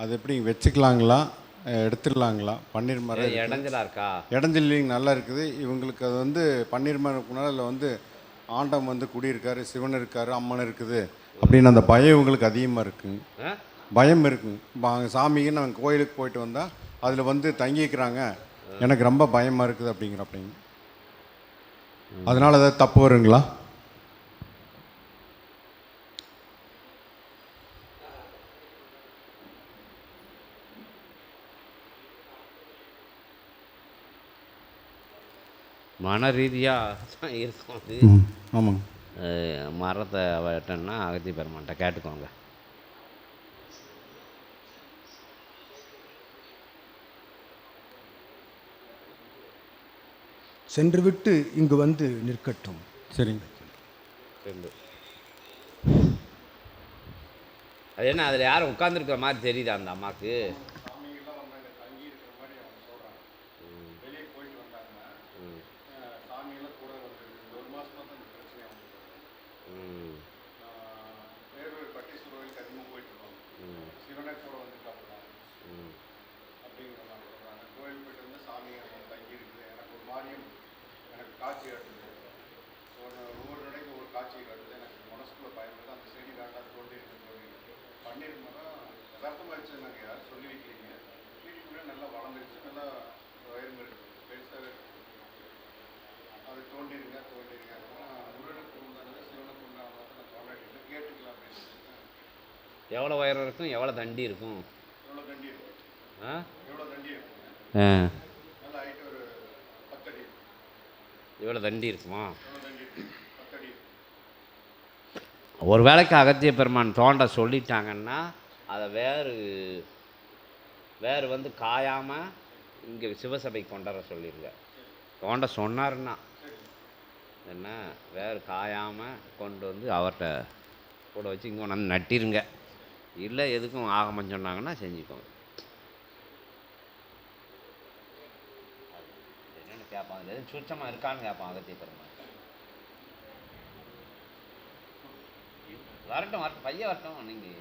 அது எப்படி வச்சுக்கலாங்களா? எடுத்துடலாங்களா? பன்னீர் மரம் இடைஞ்சலா இருக்கா? இடஞ்சலிங் நல்லா இருக்குது. இவங்களுக்கு அது வந்து பன்னீர் மரம் இருக்குனால அதில் வந்து ஆண்டம் வந்து குடியிருக்காரு சிவன் இருக்காரு அம்மன் இருக்குது அப்படின்னு அந்த பயம் இவங்களுக்கு அதிகமாக இருக்குங்க? பயம் இருக்குங்க அங்கே சாமிக்கு நாங்கள் கோயிலுக்கு போயிட்டு வந்தால் அதில் வந்து தங்கிக்கிறாங்க. எனக்கு ரொம்ப பயமாக இருக்குது அப்படிங்கிற அப்படிங்க அதனால் ஏதாவது தப்பு வருங்களா? மன ரீதியாக தான் இருக்கும் அது. ஆமாங்க. மரத்தை வெட்டணும்னா அகத்தி பெருமான்ட்ட கேட்டுக்கோங்க. சென்றுவிட்டு இங்கு வந்து நிற்கட்டும். சரிங்க. அது என்ன அதில் யாரும் உட்காந்துருக்கிற மாதிரி தெரியுதா அந்த அம்மாவுக்கு ம் வேறொரு பட்டீஸ்வரர் கோயிலுக்கு அதிகமாக போயிட்டு இருக்கோம் சிவனை கூட வந்து காப்பலாம் ம் அப்படிங்கிற மாதிரி சொல்கிறாங்க கோயில் போயிட்டு வந்து சாமி அங்கே தங்கி இருக்குது எனக்கு ஒரு மாதிரியும் எனக்கு காட்சி காட்டுது. ஒரு ஒவ்வொரு நடைக்கு ஒரு காட்சி காட்டுது. எனக்கு மனசுக்குள்ள இருக்குது அந்த செடி வேண்டாம் தோண்டி இருக்கு தோண்டி யதார்த்தமாக வச்சு நாங்கள் யாரும் சொல்லி வைக்கிறீங்க வீட்டுக்குள்ளே நல்லா வளர்ந்துருச்சு நல்லா வயிறு இருக்குது பெருசாக அது தோண்டிருங்க தோண்டிருங்க. முருகனுக்கு உண்டானது சிவனுக்கு உண்டானது நான் தோண்டிட்டு கேட்டுக்கலாம். அப்படின்னு எவ்வளோ உயரம் இருக்கும் எவ்வளோ தண்டி இருக்கும்? எவ்வளோ தண்டி இருக்கும்? ஆ? எவ்வளோ தண்டி இருக்கும் ஆ நல்ல ஹைட் ஒரு பத்தடி இவ்வளோ தண்டி இருக்குமா? இருக்கும் ஒரு வேளைக்கு அகத்திய பெருமான் தோண்ட சொல்லிட்டாங்கன்னா அதை வேறு வேறு வந்து காயாமல் இங்கே சிவசபை கொண்டாட சொல்லிடுங்க தோண்ட சொன்னாருன்னா என்ன வேறு காயாமல் கொண்டு வந்து அவர்கிட்ட கூட வச்சு இங்கே கொண்டாந்து நட்டிருங்க. இல்லை எதுக்கும் ஆகமன்னு சொன்னாங்கன்னா செஞ்சுக்கோங்க. கேட்பான் எதுவும் சுத்தமாக இருக்கான்னு கேட்பான் அகத்திய பெருமான் வரட்டும் வரட்டும். பையன் வரட்டும் நீங்கள்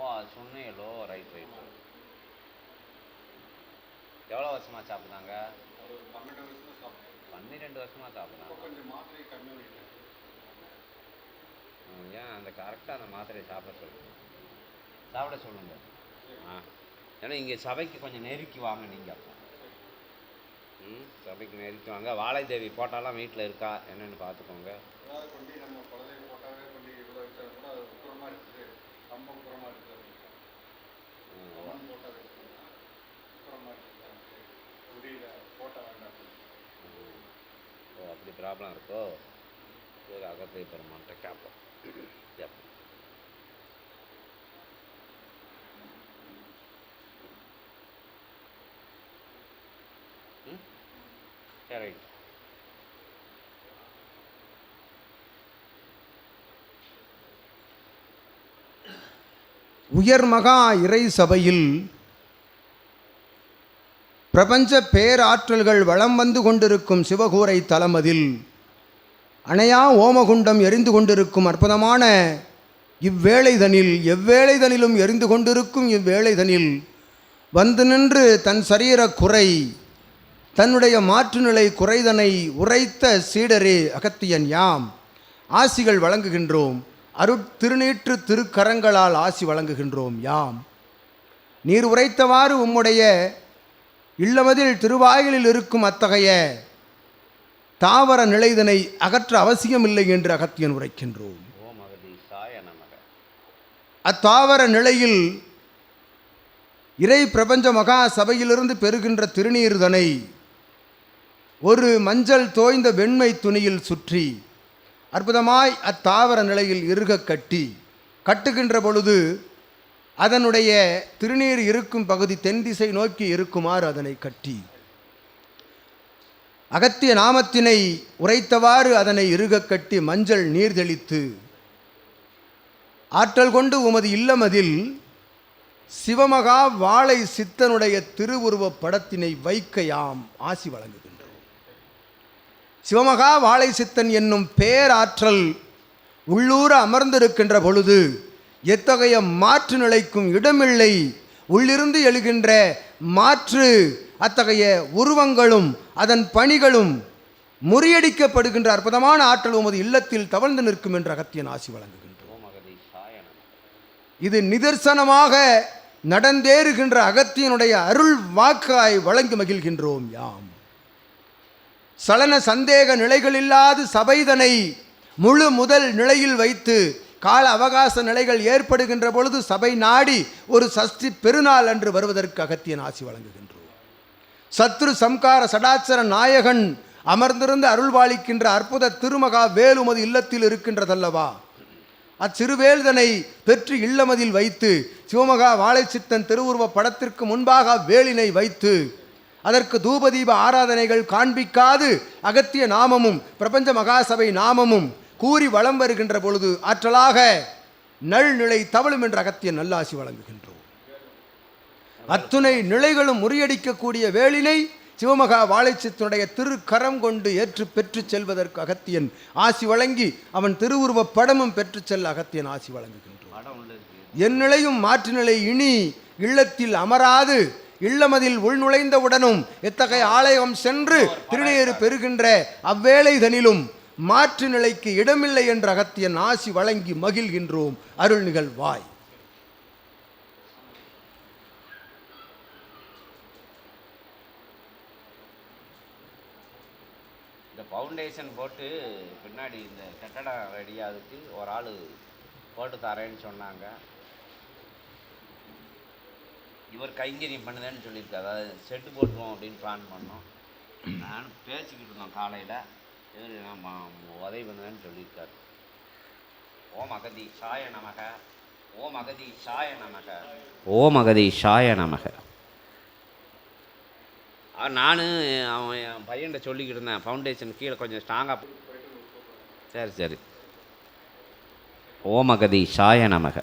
ஓ சொன்னீங்களோ ரைட் ரைட் எவ்வளோ வருஷமாக சாப்பிட்றாங்க பன்னிரெண்டு வருஷமாக சாப்பிட்றாங்க ஏன் அந்த கரெக்டாக அந்த மாத்திரையை சாப்பிட சொல்லுங்க. சாப்பிட சொல்லுங்க. ஆ. ஏன்னா இங்கே சபைக்கு கொஞ்சம் நெருக்கி வாங்க நீங்கள் அப்போ. ம் சபைக்கு நெருக்கி வாங்க. வாழைத்தேவி போட்டாலாம் வீட்டில் இருக்கா? என்னென்னு பார்த்துக்கோங்க. ஓ அப்படி ப்ராப்ளம் இருக்கோ? சரி அகத்தை பெருமான்ட்ட கேட்போம் கேட்போம் சரி உயர்மகா உயர் மகா இறை சபையில் பிரபஞ்ச பேராற்றல்கள் வளம் வந்து கொண்டிருக்கும் சிவகூரை தலமதில் அணையா ஓமகுண்டம் எரிந்து கொண்டிருக்கும் அற்புதமான இவ்வேளைதனில் எவ்வேளைதனிலும் எரிந்து கொண்டிருக்கும் இவ்வேளைதனில் வந்து நின்று தன் சரீர குறை தன்னுடைய மாற்றுநிலை குறைதனை உரைத்த சீடரே அகத்தியன் யாம். ஆசிகள் வழங்குகின்றோம். அருட்திருநீற்று திருக்கரங்களால் ஆசி வழங்குகின்றோம் யாம். நீர் உரைத்தவாறு உம்முடைய இல்லமதில் திருவாயிலில் இருக்கும் அத்தகைய தாவர நிலைதனை அகற்ற அவசியமில்லை என்று அகத்தியன் உரைக்கின்றோம். அத்தாவர நிலையில் இறை பிரபஞ்ச மகா சபையிலிருந்து பெறுகின்ற திருநீர்தனை ஒரு மஞ்சள் தோய்ந்த வெண்மை துணியில் சுற்றி அற்புதமாய் அத்தாவர நிலையில் இறுக கட்டி. கட்டுகின்ற பொழுது அதனுடைய திருநீர் இருக்கும் பகுதி தென் திசை நோக்கி இருக்குமாறு அதனை கட்டி. அகத்திய நாமத்தினை உரைத்தவாறு அதனை இறுக கட்டி மஞ்சள் நீர் தெளித்து ஆற்றல் கொண்டு உமது இல்லமதில் சிவமகா வாழை சித்தனுடைய திருவுருவப் படத்தினை வைக்க யாம் ஆசி வழங்குது. சிவமகா வாழை சித்தன் என்னும் பேராற்றல் உள்ளூர அமர்ந்திருக்கின்ற பொழுது எத்தகைய மாற்று நிலைக்கும் இடமில்லை. உள்ளிருந்து எழுகின்ற மாற்று அத்தகைய உருவங்களும் அதன் பணிகளும் முறியடிக்கப்படுகின்ற அற்புதமான ஆற்றல் உமது இல்லத்தில் தவழ்ந்து நிற்கும் என்ற அகத்தியன் ஆசி வழங்குகின்றோம் இது நிதர்சனமாக நடந்தேறுகின்ற அகத்தியனுடைய அருள் வாக்காய் வழங்கி மகிழ்கின்றோம் யாம். சலன சந்தேக நிலைகளில்லாது சபைதனை முழு முதல் நிலையில் வைத்து கால அவகாச நிலைகள் ஏற்படுகின்ற பொழுது சபை நாடி ஒரு சஷ்டி பெருநாள் அன்று வருவதற்கு அகத்தியன் ஆசி வழங்குகின்றோம். சத்ரு சம்கார சடாச்சர நாயகன் அமர்ந்திருந்து அருள்வாளிக்கின்ற அற்புத திருமகா வேலுமது இல்லத்தில் இருக்கின்றதல்லவா? அச்சிறுவேல்தனை பெற்று இல்லமதில் வைத்து சிவமகா வாழைச்சித்தன் திருவுருவ படத்திற்கு முன்பாக வேலினை வைத்து அதற்கு தூபதீப ஆராதனைகள் காண்பிக்காது அகத்திய நாமமும் பிரபஞ்ச மகாசபை நாமமும் கூறி வலம் வருகின்ற பொழுது ஆற்றலாக நல்நிலை தவழும் என்ற அகத்திய நல்லாசி வழங்குகின்றோம். அத்துணை நிலைகளும் முறியடிக்கக்கூடிய வேலினை சிவமகா வாழைச்சித்தனுடைய திருக்கரம் கொண்டு ஏற்று பெற்றுச் செல்வதற்கு அகத்தியன் ஆசி வழங்கி அவன் திருவுருவப் படமும் பெற்றுச் செல்ல அகத்தியன் ஆசி வழங்குகின்றோம். என் நிலையும் மாற்று நிலை இனி இல்லத்தில் அமராது. இல்லமதில் உள்நுழைந்தவுடனும் எத்தகைய ஆலயம் சென்று திருநேறு பெறுகின்ற அவ்வேளைதனிலும் மாற்று நிலைக்கு இடமில்லை என்ற அகத்தியன் ஆசி வழங்கி மகிழ்கின்றோம். அருள் நிகழ்வாய். இந்த ஃபவுண்டேஷன் போட்டு பின்னாடி இந்த கட்டடம் ரெடியாகிறதுக்கு ஒரு ஆள் போட்டு தரேன்னு சொன்னாங்க. இவர் கைங்கரியம் பண்ணுதேன்னு சொல்லியிருக்காரு. அதாவது செட்டு போட்டுருவோம் அப்படின்னு பிளான் பண்ணோம். நானும் பேசிக்கிட்டு இருந்தோம் காலையில். இவர் நம்ம உதவி பண்ணுவேன்னு சொல்லியிருக்காரு. ஓம் அகதி சாய நமக. ஓம் அகதி சாய நமக. ஓம் அகதி சாய நமக. நான் அவன் என் பையன்கிட்ட சொல்லிக்கிட்டு இருந்தேன். ஃபவுண்டேஷன் கீழே கொஞ்சம் ஸ்ட்ராங்காக சரி சரி. ஓம் அகதி சாய நமக.